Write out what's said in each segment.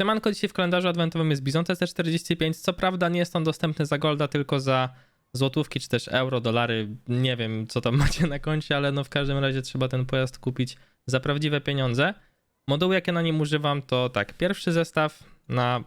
Siemanko, dzisiaj w kalendarzu adwentowym jest Bizon TC45. Co prawda nie jest on dostępny za golda, tylko za złotówki, czy też euro, dolary. Nie wiem, co tam macie na koncie, ale no w każdym razie trzeba ten pojazd kupić za prawdziwe pieniądze. Moduły, jakie na nim używam, to tak, pierwszy zestaw na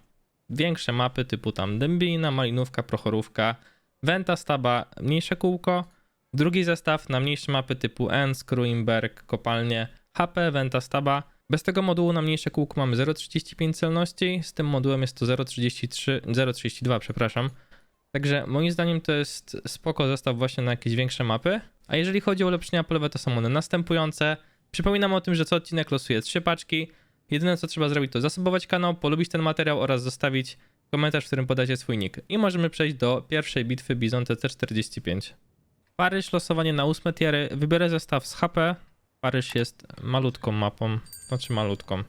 większe mapy typu tam Dębina, Malinówka, Prochorówka, Venta, Staba, mniejsze kółko. Drugi zestaw na mniejsze mapy typu Ensk, Kruimberg, Kopalnie, HP, Venta, Staba. Bez tego modułu na mniejsze kółko mamy 0,35 celności, z tym modułem jest to 0,33, 0,32, przepraszam. Także moim zdaniem to jest spoko zestaw właśnie na jakieś większe mapy. A jeżeli chodzi o ulepszenia polowe, to są one następujące. Przypominam o tym, że co odcinek losuje trzy paczki. Jedyne co trzeba zrobić to zasubować kanał, polubić ten materiał oraz zostawić komentarz, w którym podacie swój nick. I możemy przejść do pierwszej bitwy Bizon TC45. Paryż, losowanie na ósme tiery. Wybiorę zestaw z HP. Paryż jest malutką mapą, znaczy malutką.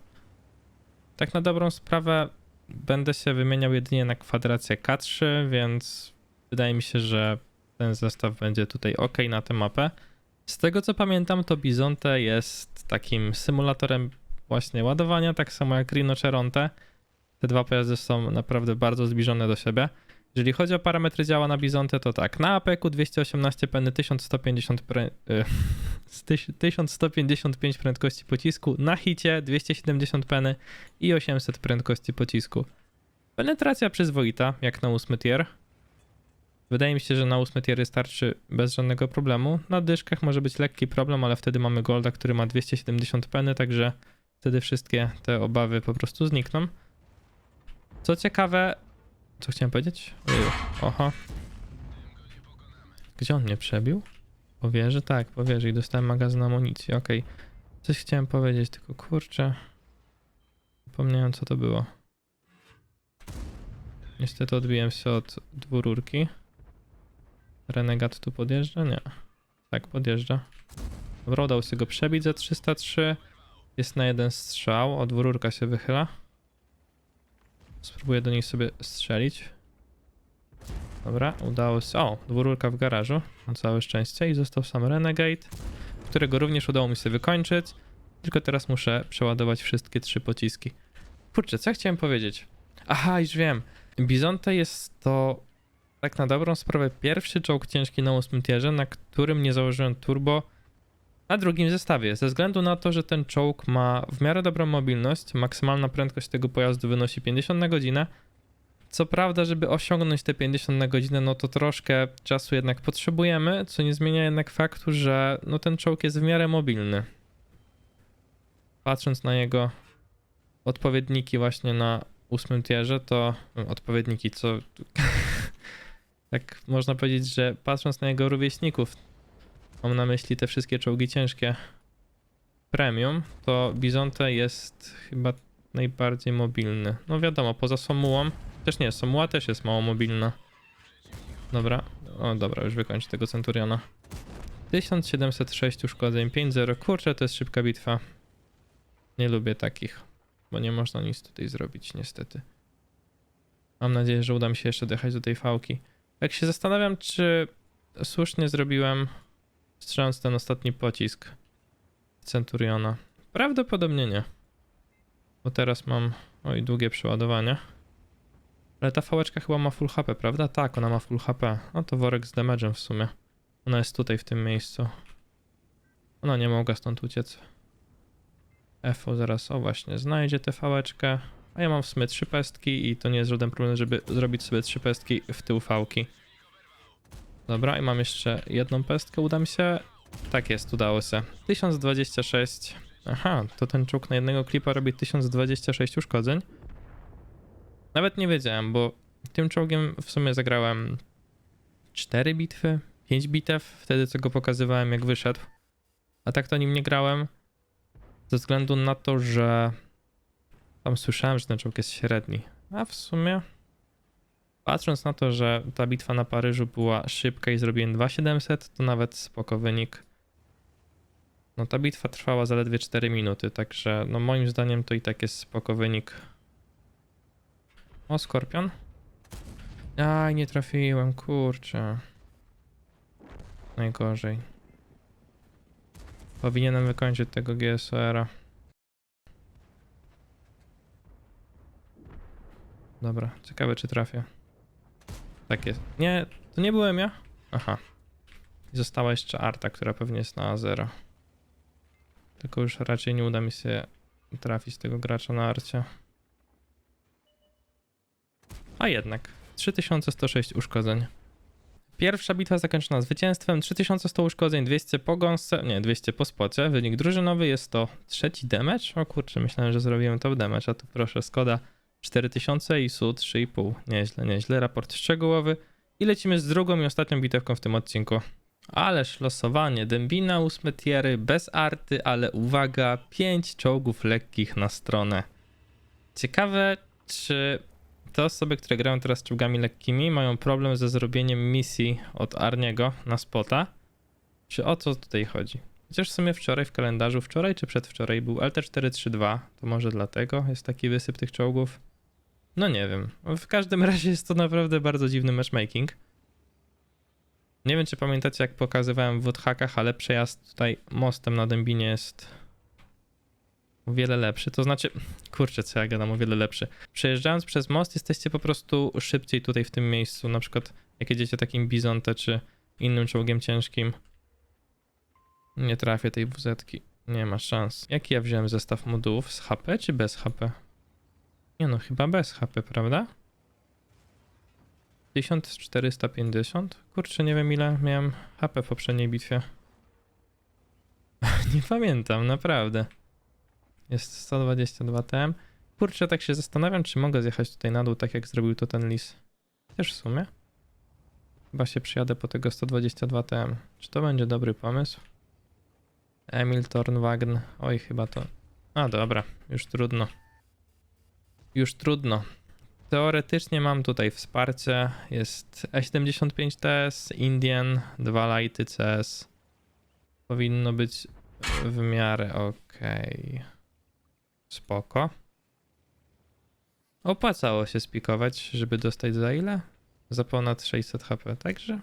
Tak na dobrą sprawę będę się wymieniał jedynie na kwadrację K3, więc wydaje mi się, że ten zestaw będzie tutaj ok na tę mapę. Z tego co pamiętam, to Bizonte jest takim symulatorem właśnie ładowania, tak samo jak Rhinoceronte. Te dwa pojazdy są naprawdę bardzo zbliżone do siebie. Jeżeli chodzi o parametry działa na Bizonte, to tak, na APK 218 peny 1150 pre, y, z tyś- 1155 prędkości pocisku, na hicie 270 peny i 800 prędkości pocisku. Penetracja przyzwoita, jak na 8 tier. Wydaje mi się, że na 8 tier starczy bez żadnego problemu. Na dyszkach może być lekki problem, ale wtedy mamy Golda, który ma 270 peny, także wtedy wszystkie te obawy po prostu znikną. Co ciekawe, co chciałem powiedzieć? Ojeju, Oho. Gdzie on mnie przebił? Po wieży? Tak, po wieży i dostałem magazyn amunicji, okej. Coś chciałem powiedzieć, tylko kurczę. Zapomniałem co to było. Niestety odbiłem się od dwururki. Renegat tu podjeżdża? Nie. Tak, podjeżdża. Dobra, udało się go przebić za 303. Jest na jeden strzał, od dwururka się wychyla. Spróbuję do niej sobie strzelić. Dobra, udało się. O, dwururka w garażu. Na całe szczęście. I został sam Renegade, którego również udało mi się wykończyć. Tylko teraz muszę przeładować wszystkie trzy pociski. Kurczę, co ja chciałem powiedzieć? Aha, już wiem. Bizonte jest to tak na dobrą sprawę pierwszy czołg ciężki na 8 tierze, na którym nie założyłem turbo na drugim zestawie. Ze względu na to, że ten czołg ma w miarę dobrą mobilność, maksymalna prędkość tego pojazdu wynosi 50 na godzinę. Co prawda, żeby osiągnąć te 50 na godzinę, no to troszkę czasu jednak potrzebujemy, co nie zmienia jednak faktu, że no ten czołg jest w miarę mobilny. Patrząc na jego odpowiedniki właśnie na ósmym tierze, to no, odpowiedniki, co tak można powiedzieć, że patrząc na jego rówieśników, mam na myśli te wszystkie czołgi ciężkie premium, to Bizonte jest chyba najbardziej mobilny. No wiadomo, poza Somułą, też nie, Somuła też jest mało mobilna. Dobra, o dobra, już wykończę tego Centuriona. 1706 uszkodzeń, 5-0, kurczę, to jest szybka bitwa. Nie lubię takich, bo nie można nic tutaj zrobić, niestety. Mam nadzieję, że uda mi się jeszcze dojechać do tej fałki. Jak się zastanawiam, czy słusznie zrobiłem, strzelając ten ostatni pocisk Centuriona. Prawdopodobnie nie. Bo teraz mam, oj, długie przeładowanie. Ale ta fałeczka chyba ma full HP, prawda? Tak, ona ma full HP. No to worek z damage'em w sumie. Ona jest tutaj w tym miejscu. Ona nie mogła stąd uciec. FO zaraz, o właśnie, znajdzie tę fałeczkę. A ja mam w sumie trzy pestki i to nie jest żaden problem, żeby zrobić sobie trzy pestki w tył fałki. Dobra, i mam jeszcze jedną pestkę, uda mi się. Tak jest, udało się. 1026. Aha, to ten czuk na jednego klipa robi 1026 uszkodzeń. Nawet nie wiedziałem, bo tym czołgiem w sumie zagrałem 4 bitwy, 5 bitew, wtedy co go pokazywałem jak wyszedł. A tak to nim nie grałem. Ze względu na to, że tam słyszałem, że ten czołg jest średni. A w sumie, patrząc na to, że ta bitwa na Paryżu była szybka i zrobiłem 2700, to nawet spoko wynik. No ta bitwa trwała zaledwie 4 minuty, także no moim zdaniem to i tak jest spoko wynik. O, Skorpion. Aj, nie trafiłem, kurczę. Najgorzej. Powinienem wykończyć tego GSOR-a. Dobra, ciekawe czy trafię. Tak jest. Nie, to nie byłem ja? Aha. I została jeszcze Arta, która pewnie jest na 0. Tylko już raczej nie uda mi się trafić tego gracza na Arcie. A jednak. 3106 uszkodzeń. Pierwsza bitwa zakończona zwycięstwem. 3100 uszkodzeń, 200 po gąsce, nie, 200 po spocie. Wynik drużynowy jest to trzeci damage. O kurczę, myślałem, że zrobiłem top damage, a tu proszę, Skoda 4000 i SU 3,5. Nieźle, nieźle. Raport szczegółowy. I lecimy z drugą i ostatnią bitewką w tym odcinku. Ależ losowanie. Dębina, ósme tiery, bez arty, ale uwaga, 5 czołgów lekkich na stronę. Ciekawe, czy te osoby, które grają teraz czołgami lekkimi, mają problem ze zrobieniem misji od Arniego na spota. Czy o co tutaj chodzi? Chociaż w sumie wczoraj w kalendarzu, wczoraj czy przedwczoraj był LT432, to może dlatego jest taki wysyp tych czołgów. No nie wiem. W każdym razie jest to naprawdę bardzo dziwny matchmaking. Nie wiem, czy pamiętacie, jak pokazywałem w Woodhackach, ale przejazd tutaj mostem na Dębinie jest o wiele lepszy. To znaczy, kurczę, co ja gadam, o wiele lepszy. Przejeżdżając przez most, jesteście po prostu szybciej tutaj w tym miejscu. Na przykład, jak jedziecie takim Bizonte czy innym czołgiem ciężkim. Nie trafię tej wz -ki. Nie ma szans. Jaki ja wziąłem zestaw modułów? Z HP czy bez HP? Nie no, chyba bez HP, prawda? 1450? Kurczę, nie wiem ile miałem HP w poprzedniej bitwie. nie pamiętam, naprawdę. Jest 122 TM. Kurczę, tak się zastanawiam, czy mogę zjechać tutaj na dół, tak jak zrobił to ten lis. Też w sumie. Chyba się przyjadę po tego 122 TM. Czy to będzie dobry pomysł? Emil Tornwagen. Oj, chyba to... A, dobra. Już trudno. Już trudno. Teoretycznie mam tutaj wsparcie. Jest E75TS, Indian, dwa lighty CS. Powinno być w miarę okej. Spoko. Opłacało się spikować, żeby dostać za ile? Za ponad 600 HP, także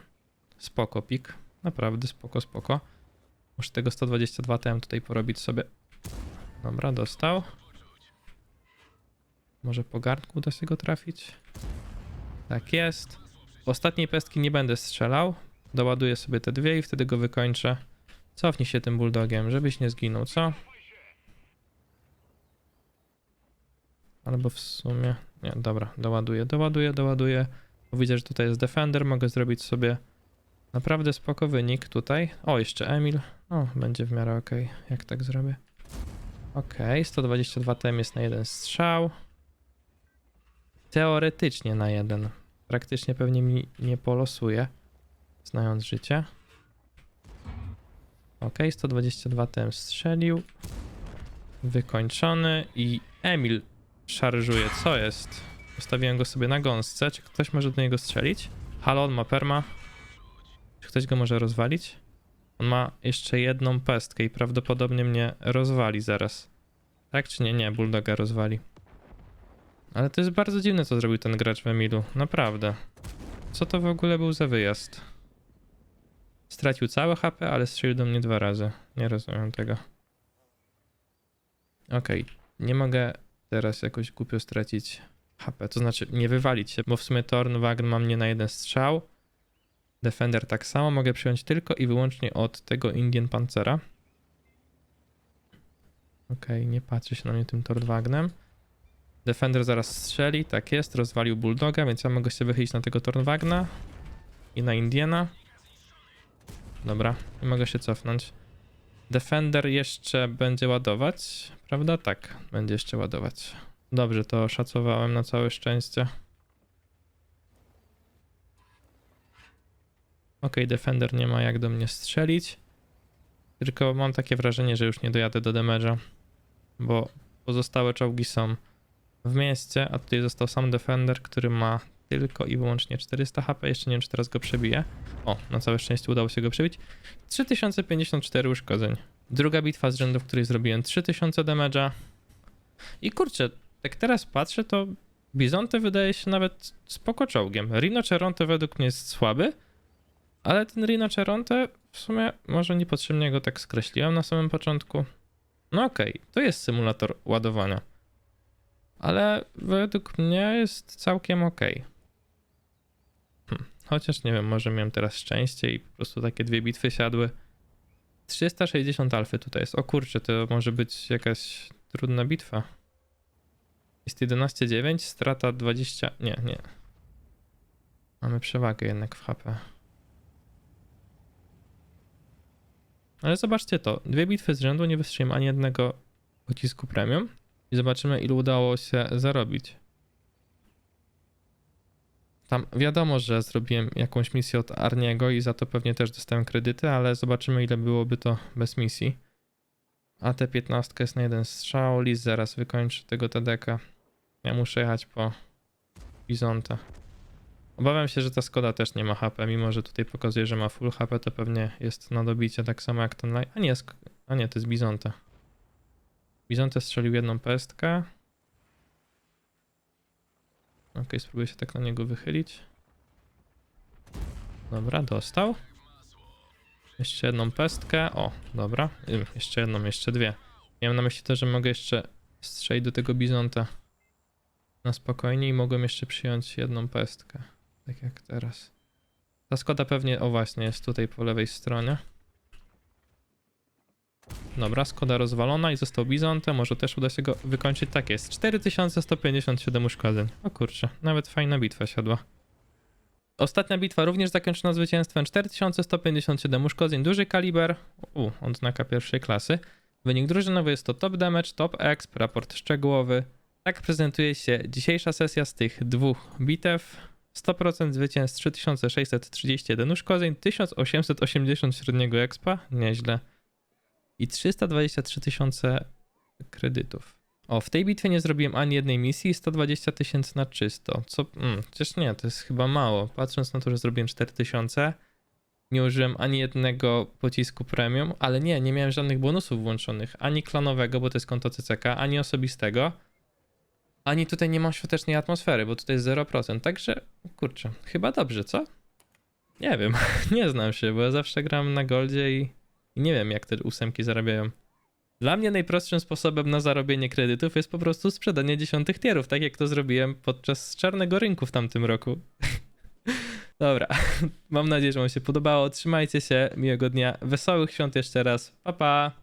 spoko pik. Naprawdę spoko, spoko. Muszę tego 122 TM tutaj porobić sobie. Dobra, dostał. Może po garnku uda się go trafić? Tak jest. Ostatniej pestki nie będę strzelał. Doładuję sobie te dwie i wtedy go wykończę. Cofnij się tym bulldogiem, żebyś nie zginął, co? Albo w sumie... Nie, dobra, doładuję, doładuję, doładuję. Widzę, że tutaj jest defender, mogę zrobić sobie naprawdę spoko wynik tutaj. O, jeszcze Emil. O, będzie w miarę ok, jak tak zrobię. Ok, 122 TM jest na jeden strzał. Teoretycznie na jeden. Praktycznie pewnie mi nie polosuje, znając życie. Ok, 122 TM strzelił. Wykończony i Emil szarżuje. Co jest? Ustawiłem go sobie na gąsce. Czy ktoś może do niego strzelić? Halo, on ma perma. Czy ktoś go może rozwalić? On ma jeszcze jedną pestkę i prawdopodobnie mnie rozwali zaraz. Tak czy nie? Nie, Bulldoga rozwali. Ale to jest bardzo dziwne, co zrobił ten gracz w Emilu. Naprawdę. Co to w ogóle był za wyjazd? Stracił całe HP, ale strzelił do mnie dwa razy. Nie rozumiem tego. Okej, nie mogę teraz jakoś głupio stracić HP. To znaczy nie wywalić się, bo w sumie Tornwagen ma mnie na jeden strzał. Defender tak samo. Mogę przyjąć tylko i wyłącznie od tego Indian Pancera. Okej, nie patrzy się na mnie tym Tornwagnem. Defender zaraz strzeli, tak jest, rozwalił Bulldoga, więc ja mogę się wychylić na tego Tornwagna i na Indiana. Dobra, i mogę się cofnąć. Defender jeszcze będzie ładować, prawda? Tak, będzie jeszcze ładować. Dobrze, to szacowałem na całe szczęście. Ok, Defender nie ma jak do mnie strzelić. Tylko mam takie wrażenie, że już nie dojadę do damage'a, bo pozostałe czołgi są w mieście, a tutaj został sam Defender, który ma tylko i wyłącznie 400 HP. Jeszcze nie wiem, czy teraz go przebije. O, na całe szczęście udało się go przebić. 3054 uszkodzeń. Druga bitwa z rzędu, w której zrobiłem 3000 damage'a. I kurczę, jak teraz patrzę, to Bizonte wydaje się nawet spoko czołgiem. Rinoceronte według mnie jest słaby, ale ten Rinoceronte w sumie może niepotrzebnie go tak skreśliłem na samym początku. No okej, to jest symulator ładowania. Ale według mnie jest całkiem ok. Hm. Chociaż nie wiem, może miałem teraz szczęście i po prostu takie dwie bitwy siadły. 360 alfy tutaj jest. O kurczę, to może być jakaś trudna bitwa. Jest 11,9, strata 20. Nie, nie. Mamy przewagę jednak w HP. Ale zobaczcie to. Dwie bitwy z rzędu nie wystrzeliłem ani jednego pocisku premium. I zobaczymy, ile udało się zarobić. Tam wiadomo, że zrobiłem jakąś misję od Arniego i za to pewnie też dostałem kredyty, ale zobaczymy, ile byłoby to bez misji. A te 15 jest na jeden strzał. Liz zaraz wykończy tego TDK. Ja muszę jechać po Bizonta. Obawiam się, że ta Skoda też nie ma HP, mimo że tutaj pokazuje, że ma full HP, to pewnie jest na dobicie tak samo jak ten light. A nie, a nie, to jest Bizonta. Bizonte strzelił jedną pestkę. Ok, spróbuję się tak na niego wychylić. Dobra, dostał. Jeszcze jedną pestkę. O, dobra. Ym, Jeszcze jedną, jeszcze dwie. Miałem na myśli to, że mogę jeszcze strzelić do tego bizonta na spokojnie i mogłem jeszcze przyjąć jedną pestkę. Tak jak teraz. Ta Skoda pewnie, o właśnie, jest tutaj po lewej stronie. Dobra, Skoda rozwalona i został bizontem. Może też uda się go wykończyć. Tak jest. 4157 uszkodzeń. O kurczę, nawet fajna bitwa siadła. Ostatnia bitwa również zakończona zwycięstwem 4157 uszkodzeń, duży kaliber, u, odznaka pierwszej klasy. Wynik drużynowy jest to top damage, top exp, raport szczegółowy. Tak prezentuje się dzisiejsza sesja z tych dwóch bitew. 100% zwycięstw 3631 uszkodzeń, 1880 średniego expa, nieźle. I 323 tysiące kredytów. O, w tej bitwie nie zrobiłem ani jednej misji, 120 tysięcy na czysto. Co? Mm, przecież nie, to jest chyba mało. Patrząc na to, że zrobiłem 4000, nie użyłem ani jednego pocisku premium, ale nie, nie miałem żadnych bonusów włączonych. Ani klanowego, bo to jest konto CCK, ani osobistego. Ani tutaj nie mam świątecznej atmosfery, bo tutaj jest 0%. Także, kurczę, chyba dobrze, co? Nie wiem, nie znam się, bo ja zawsze gram na goldzie i, i nie wiem, jak te ósemki zarabiają. Dla mnie najprostszym sposobem na zarobienie kredytów jest po prostu sprzedanie dziesiątych tierów, tak jak to zrobiłem podczas czarnego rynku w tamtym roku. Dobra, mam nadzieję, że Wam się podobało. Trzymajcie się, miłego dnia, wesołych świąt jeszcze raz. Pa, pa!